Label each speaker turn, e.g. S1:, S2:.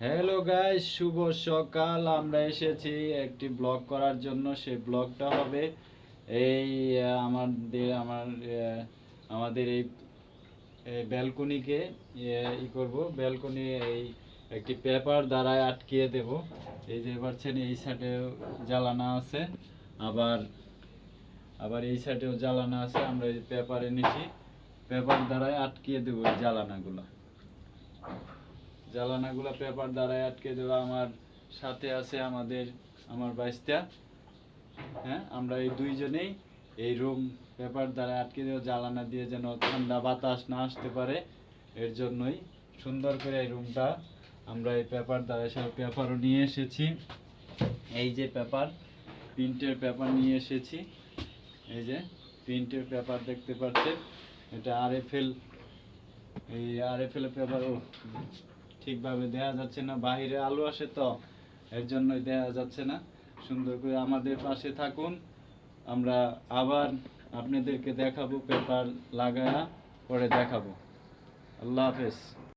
S1: Hello guys শুভ সকাল। আমরা এসেছি একটি ব্লগ করার জন্য। সেই ব্লগটা হবে এই আমাদের, আমার আমাদের এই ব্যালকনিকে ই করব। ব্যালকনি এই একটি পেপার দ্বারা আটকিয়ে দেব। এই যে পারছেন এই সাইডে জ্বালানা আছে। আবার আবার এই সাইডেও জ্বালানা আছে। আমরা এই পেপার এনেছি পেপার দ্বারাই আটকিয়ে দেবো এই জ্বালানাগুলো। জ্বালানাগুলো পেপার দ্বারাই আটকে দেওয়া আমার সাথে আছে আমাদের, আমার বাইস্তা হ্যাঁ আমরা এই দুইজনেই এই রুম পেপার দ্বারা আটকে দেওয়া জ্বালানা দিয়ে যেন ঠান্ডা বাতাস না আসতে পারে, এর জন্যই সুন্দর করে এই রুমটা আমরা এই পেপার দ্বারা সব পেপারও নিয়ে এসেছি। এই যে পেপার, প্রিন্টের পেপার নিয়ে এসেছি। এই যে প্রিন্টের পেপার দেখতে পাচ্ছেন, এটা আর এফ এল এই আর এফ এল পেপারও ঠিকভাবে দেয়া যাচ্ছে না, বাহিরে আলো আসে তো, এর জন্যই দেয়া যাচ্ছে না। সুন্দর করে আমাদের পাশে থাকুন। আমরা আবার আপনাদেরকে দেখাবো, পেপার লাগায়া পরে দেখাবো। আল্লাহ হাফেজ।